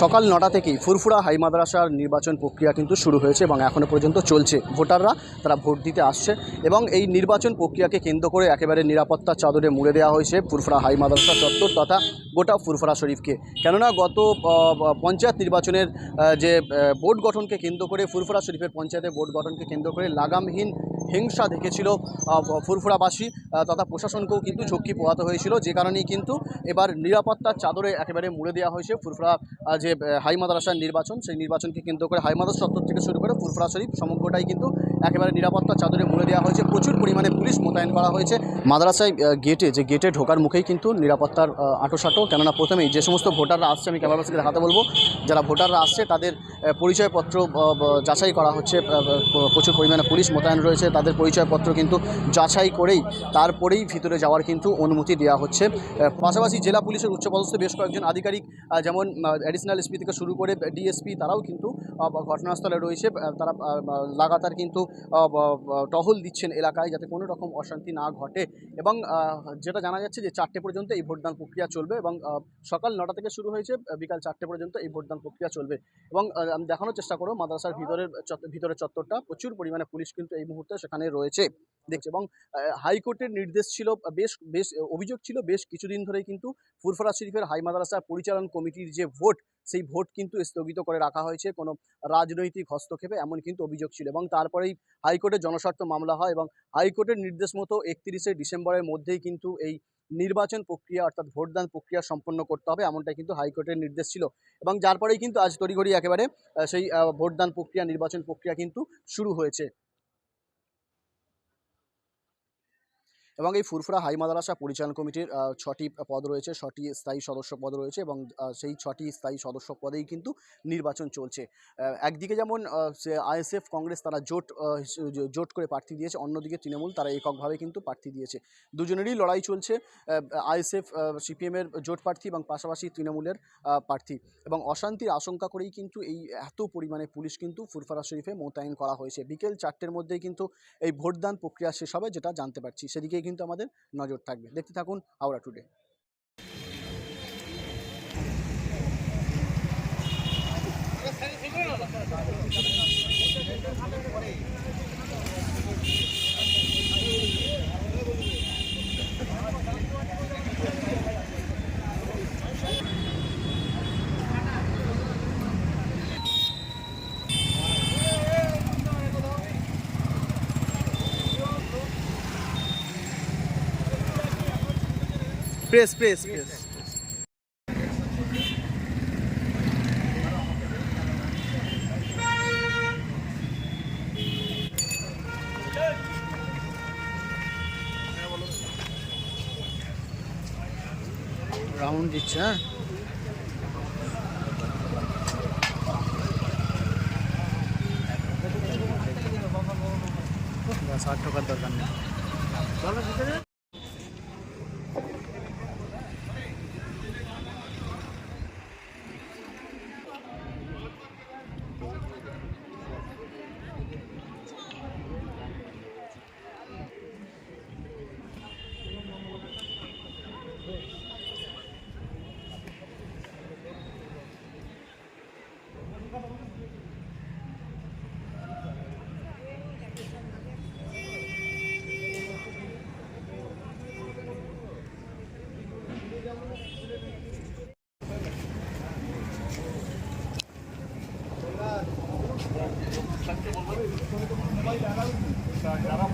সকাল নটা থেকেই ফুরফুরা হাই মাদ্রাসার নির্বাচন প্রক্রিয়া কিন্তু শুরু হয়েছে এবং এখনও পর্যন্ত চলছে। ভোটাররা তারা ভোট দিতে আসছে এবং এই নির্বাচন প্রক্রিয়াকে কেন্দ্র করে একেবারে নিরাপত্তার চাদরে মুড়ে দেওয়া হয়েছে ফুরফুরা হাই মাদ্রাসা চত্বর তথা গোটা ফুরফুরা শরীফকে। কেননা গত পঞ্চায়েত নির্বাচনের যে বোর্ড গঠনকে কেন্দ্র করে ফুরফুরা শরীফের পঞ্চায়েতের বোর্ড গঠনকে কেন্দ্র করে লাগামহীন হিংসা দেখেছিল ফুরফুরাবাসী তথা প্রশাসনকেও কিন্তু ঝক্কি পোহাতে হয়েছিল। যে কারণেই কিন্তু এবার নিরাপত্তার চাদরে একেবারে মুড়ে দেওয়া হয়েছে ফুরফুরা আহ, যে হাই মাদ্রাসার নির্বাচন, সেই নির্বাচনকে কেন্দ্র করে হাই মাদ্রাসা চত্বর থেকে শুরু করে ফুরফুরা শরীফ সমগ্রটাই কিন্তু একেবারে নিরাপত্তার চাদরে মুড়ে দেওয়া হয়েছে। প্রচুর পরিমাণে পুলিশ মোতায়েন করা হয়েছে। মাদ্রাসায় গেটে, যে গেটে ঢোকার মুখেই কিন্তু নিরাপত্তার আঁটোসাঁটো। কেননা প্রথমেই যে সমস্ত ভোটাররা আসছে, আমি ক্যামেরাকে দেখাতে বলব, যারা ভোটাররা আসছে, তাদের পরিচয়পত্র যাচাই করা হচ্ছে। প্রচুর পরিমাণে পুলিশ মোতায়েন রয়েছে। তাদের পরিচয়পত্র কিন্তু যাচাই করেই তারপরেই ভিতরে যাওয়ার কিন্তু অনুমতি দেওয়া হচ্ছে। পাশাপাশি জেলা পুলিশের উচ্চপদস্থ বেশ কয়েকজন আধিকারিক যেমন অ্যাডিশনাল এসপি থেকে শুরু করে ডিএসপি তারাও কিন্তু ঘটনাস্থলে রয়েছে। তারা লাগাতার কিন্তু টহল দিচ্ছেন এলাকায় যাতে কোনো রকম অশান্তি না ঘটে। এবং যেটা জানা যাচ্ছে যে চারটে পর্যন্ত এই ভোটদান প্রক্রিয়া চলবে এবং সকাল নটা থেকে শুরু হয়েছে বিকাল চারটে পর্যন্ত এই ভোটদান প্রক্রিয়া চলবে। এবং আমি দেখানোর চেষ্টা করব, মাদ্রাসার ভিতরের ভিতরের চত্বরটা। প্রচুর পরিমাণে পুলিশ কিন্তু এই মুহূর্তে সেখানে রয়েছে। দেখছে, এবং হাইকোর্টের নির্দেশ ছিল, বেশ বেশ, অভিযোগ ছিল, বেশ কিছুদিন ধরেই কিন্তু ফুরফুরা শরীফের হাই মাদ্রাসা পরিচালন কমিটির যে ভোট সেই ভোট কিন্তু স্থগিত করে রাখা হয়েছে। কোনো রাজনৈতিক হস্তক্ষেপে এমন কিন্তু অভিযোগ ছিল এবং তারপরেই হাইকোর্টে জনস্বার্থ মামলা হয় এবং হাইকোর্টের নির্দেশ মতো একত্রিশে ডিসেম্বরের মধ্যেই কিন্তু এই নির্বাচন প্রক্রিয়া অর্থাৎ ভোটদান প্রক্রিয়া সম্পন্ন করতে হবে এমনটাই কিন্তু হাইকোর্টের নির্দেশ ছিল এবং যার পরেই কিন্তু আজ তড়িঘড়ি একেবারে সেই ভোটদান প্রক্রিয়া, নির্বাচন প্রক্রিয়া কিন্তু শুরু হয়েছে। এবং এই ফুরফুরা হাই মাদারাসা পরিচালন কমিটির ছটি পদ রয়েছে, ছটি স্থায়ী সদস্য পদ রয়েছে এবং সেই ছটি স্থায়ী সদস্য পদেই কিন্তু নির্বাচন চলছে। একদিকে যেমন আইএসএফ কংগ্রেস তারা জোট জোট করে প্রার্থী দিয়েছে, অন্যদিকে তৃণমূল তারা এককভাবে কিন্তু প্রার্থী দিয়েছে। দুজনেরই লড়াই চলছে আইএসএফ সিপিএমের জোট প্রার্থী এবং পাশাপাশি তৃণমূলের প্রার্থী এবং অশান্তির আশঙ্কা করেই কিন্তু এই এত পরিমাণে পুলিশ কিন্তু ফুরফুরা শরীফে মোতায়েন করা হয়েছে। বিকেল চারটের মধ্যেই কিন্তু এই ভোটদান প্রক্রিয়া শেষ হবে, যেটা জানতে পারছি। সেদিকেই কিন্তু আমাদের নজর থাকবে। দেখতে থাকুন Howrah today. Press press press. Round দিচ্ছে হ্যাঁ? আর ঠোকার দরকার নেই। যারা